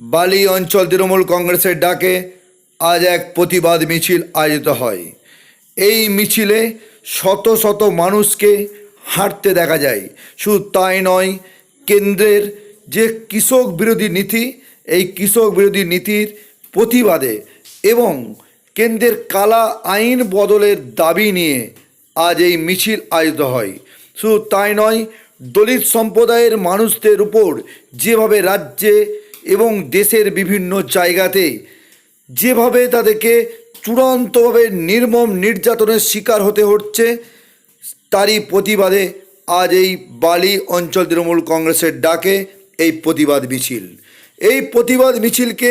বালি অঞ্চল তৃণমূল কংগ্রেসের ডাকে আজ এক প্রতিবাদ মিছিল আয়োজিত হয়। এই মিছিলে শত শত মানুষকে হাঁটতে দেখা যায়। শুধু তাই নয়, কেন্দ্রের যে কৃষক বিরোধী নীতি, এই কৃষক বিরোধী নীতির প্রতিবাদে এবং কেন্দ্রের কালা আইন বদলের দাবি নিয়ে আজ এই মিছিল আয়োজিত হয়। শুধু তাই নয়, দলিত সম্প্রদায়ের মানুষদের উপর যেভাবে রাজ্যে এবং দেশের বিভিন্ন জায়গাতে যেভাবে তাদেরকে চূড়ান্তভাবে নির্মম নির্যাতনের শিকার হতে হচ্ছে, তারই প্রতিবাদে আজ এই বালি অঞ্চল তৃণমূল কংগ্রেসের ডাকে এই প্রতিবাদ মিছিল। এই প্রতিবাদ মিছিলকে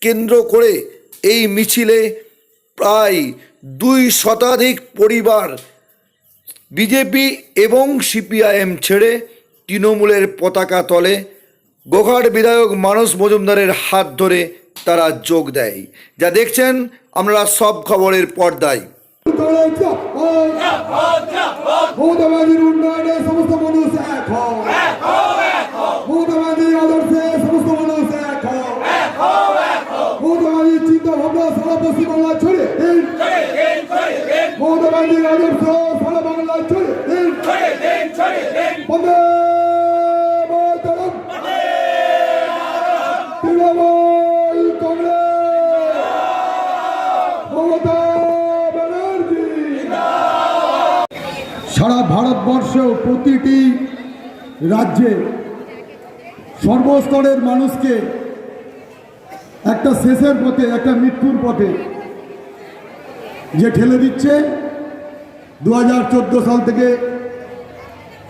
কেন্দ্র করে এই মিছিলে প্রায় দুই শতাধিক পরিবার বিজেপি এবং সিপিআইএম ছেড়ে তৃণমূলের পতাকা তলে গোঘাট বিধায়ক মানস মজুমদারের হাত ধরে তারা যোগ দেয়। যা দেখছেন আমরা সব খবরের পর্দায়। মমতাবাদীর উন্নয়নে সমস্ত মানুষ এক হও মমতাবাদীর আদর্শে সমস্ত মানুষ এক হও মমতাবাদীর চিন্তা ভাবনা সারা পশ্চিমবাংলা ছড়ে দিন মমতাবাদীর আদর্শ সারা বাংলা ছড়ে দিন বন্দে মাতরম তৃণমূল কংগ্রেস মমতা ব্যানার্জি সারা ভারতবর্ষেও প্রতিটি রাজ্যে সর্বস্তরের মানুষকে একটা শেষের পথে, একটা মৃত্যুর পথে যে ঠেলে দিচ্ছে। দু হাজার চোদ্দ সাল থেকে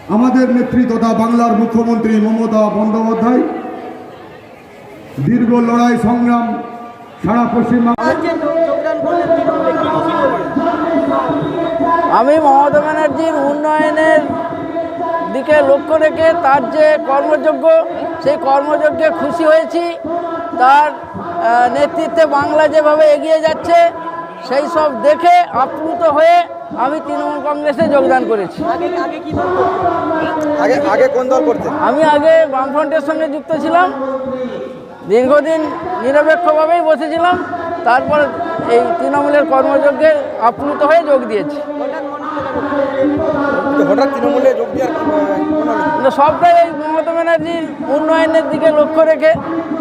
আমাদের নেত্রী তথা বাংলার মুখ্যমন্ত্রী মমতা বন্দ্যোপাধ্যায় দীর্ঘ লড়াই সংগ্রাম সারা আমি মমতা ব্যানার্জির উন্নয়নের দিকে লক্ষ্য রেখে তার যে কর্মযোগ্য সেই কর্মযজ্ঞে খুশি হয়েছি। তার নেতৃত্বে বাংলা যেভাবে এগিয়ে যাচ্ছে সেই সব দেখে আপ্লুত হয়ে আমি তৃণমূল কংগ্রেসে যোগদান করেছি। আগে আগে কোন দল করতেন? আমি আগে বামফ্রন্টের সঙ্গে যুক্ত ছিলাম। দীর্ঘদিন নিরপেক্ষভাবেই বসেছিলাম তারপর এই তৃণমূলের কর্মযজ্ঞে আপ্লুত হয়ে যোগ দিয়েছি। হঠাৎ তৃণমূলে যোগ দেওয়ার আহ, কোনো কিন্তু সবটাই এই মমতা ব্যানার্জির উন্নয়নের দিকে লক্ষ্য রেখে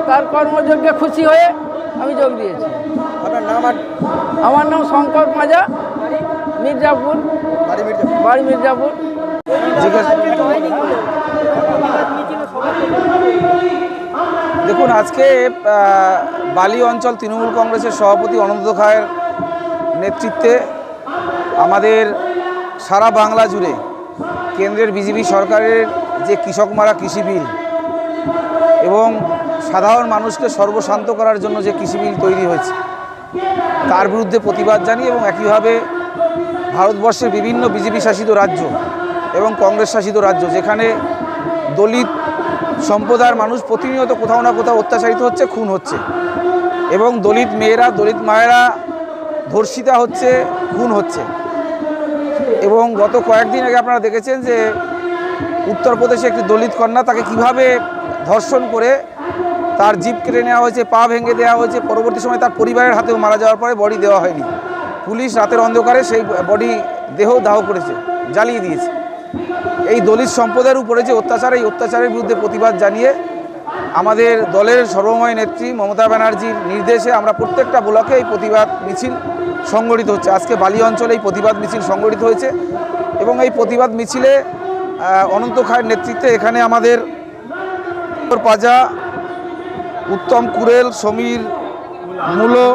তার কর্মযজ্ঞে খুশি হয়ে আমি যোগ দিয়েছি। আমার নাম শঙ্কর মাজা মির্জাপুর বাড়ি মির্জা বাড়ি মির্জাপুর। দেখুন, আজকে বালি অঞ্চল তৃণমূল কংগ্রেসের সভাপতি অনন্ত খায়ের নেতৃত্বে আমাদের সারা বাংলা জুড়ে কেন্দ্রের বিজেপি সরকারের যে কৃষক মারা কৃষি বিল এবং সাধারণ মানুষকে সর্বশান্ত করার জন্য যে কৃষি বিল তৈরি হয়েছে, তার বিরুদ্ধে প্রতিবাদ জানিয়ে এবং একইভাবে ভারতবর্ষের বিভিন্ন বিজেপি শাসিত রাজ্য এবং কংগ্রেস শাসিত রাজ্য, যেখানে দলিত সম্প্রদায়ের মানুষ প্রতিনিয়ত কোথাও না কোথাও অত্যাচারিত হচ্ছে, খুন হচ্ছে। এবং দলিত মেয়েরা, দলিত মায়েরা ধর্ষিতা হচ্ছে, খুন হচ্ছে। এবং গত কয়েকদিন আগে আপনারা দেখেছেন যে উত্তরপ্রদেশে একটি দলিত কন্যা তাকে কীভাবে ধর্ষণ করে তার জিপ কেটে নেওয়া হয়েছে, পা ভেঙে দেওয়া হয়েছে, পরবর্তী সময় তার পরিবারের হাতেও মারা যাওয়ার পরে বডি দেওয়া হয়নি। পুলিশ রাতের অন্ধকারে সেই বডি দেহ দাহ করেছে, জ্বালিয়ে দিয়েছে। এই দলিত সম্প্রদায়ের উপরে যে অত্যাচার, এই অত্যাচারের বিরুদ্ধে প্রতিবাদ জানিয়ে আমাদের দলের সর্বময় নেত্রী মমতা ব্যানার্জির নির্দেশে আমরা প্রত্যেকটা ব্লকে এই প্রতিবাদ মিছিল সংগঠিত হচ্ছে। আজকে বালি অঞ্চলে এই প্রতিবাদ মিছিল সংগঠিত হয়েছে এবং এই প্রতিবাদ মিছিলে অনন্ত খায়ের নেতৃত্বে এখানে আমাদের পাজা, উত্তম কুরেল, সমীর মূলো,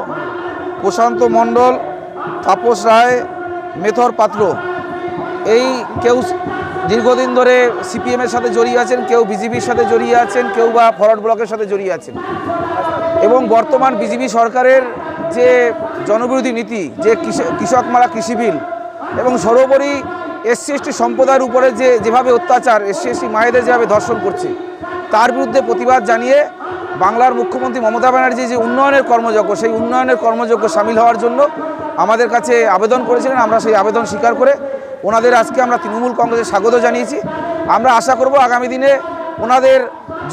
প্রশান্ত মণ্ডল, তাপস রায়, মেথর পাত্র এই কেউ দীর্ঘদিন ধরে সিপিএমের সাথে জড়িয়ে আছেন, কেউ বিজেপির সাথে জড়িয়ে আছেন, কেউ বা ফরওয়ার্ড ব্লকের সাথে জড়িয়ে আছেন। এবং বর্তমান বিজেপি সরকারের যে জনবিরোধী নীতি, যে কৃষক মারা কৃষি বিল, এবং সর্বোপরি এসসি, এসটি সম্প্রদায়ের উপরে যে, যেভাবে অত্যাচার, এসসি, এসটি মায়েদের যেভাবে ধর্ষণ করছে, তার বিরুদ্ধে প্রতিবাদ জানিয়ে বাংলার মুখ্যমন্ত্রী মমতা ব্যানার্জি যে উন্নয়নের কর্মযজ্ঞ, সেই উন্নয়নের কর্মযজ্ঞ সামিল হওয়ার জন্য আমাদের কাছে আবেদন করেছিলেন। আমরা সেই আবেদন স্বীকার করে ওনাদের আজকে আমরা তৃণমূল কংগ্রেসে স্বাগত জানিয়েছি। আমরা আশা করব আগামী দিনে ওনাদের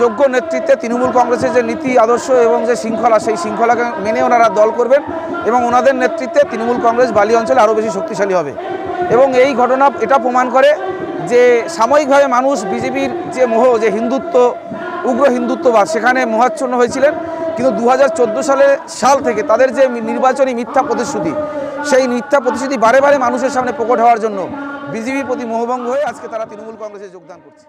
যোগ্য নেতৃত্বে তৃণমূল কংগ্রেসের যে নীতি, আদর্শ এবং যে শৃঙ্খলা, সেই শৃঙ্খলাকে মেনে ওনারা দল করবেন এবং ওনাদের নেতৃত্বে তৃণমূল কংগ্রেস বালি অঞ্চলে আরও বেশি শক্তিশালী হবে। এবং এই ঘটনা, এটা প্রমাণ করে যে সাময়িকভাবে মানুষ বিজেপির যে মোহ, যে হিন্দুত্ব, উগ্র হিন্দুত্ববাদ, সেখানে মোহাচ্ছন্ন হয়েছিলেন। কিন্তু দু সালে সাল থেকে তাদের যে নির্বাচনী মিথ্যা প্রতিশ্রুতি সেই মিথ্যা প্রতিশ্রুতি বারে বারে মানুষের সামনে প্রকট হওয়ার জন্য বিজেপির প্রতি মোহভঙ্গ হয়ে আজকে তারা তৃণমূল কংগ্রেসে যোগদান করছে।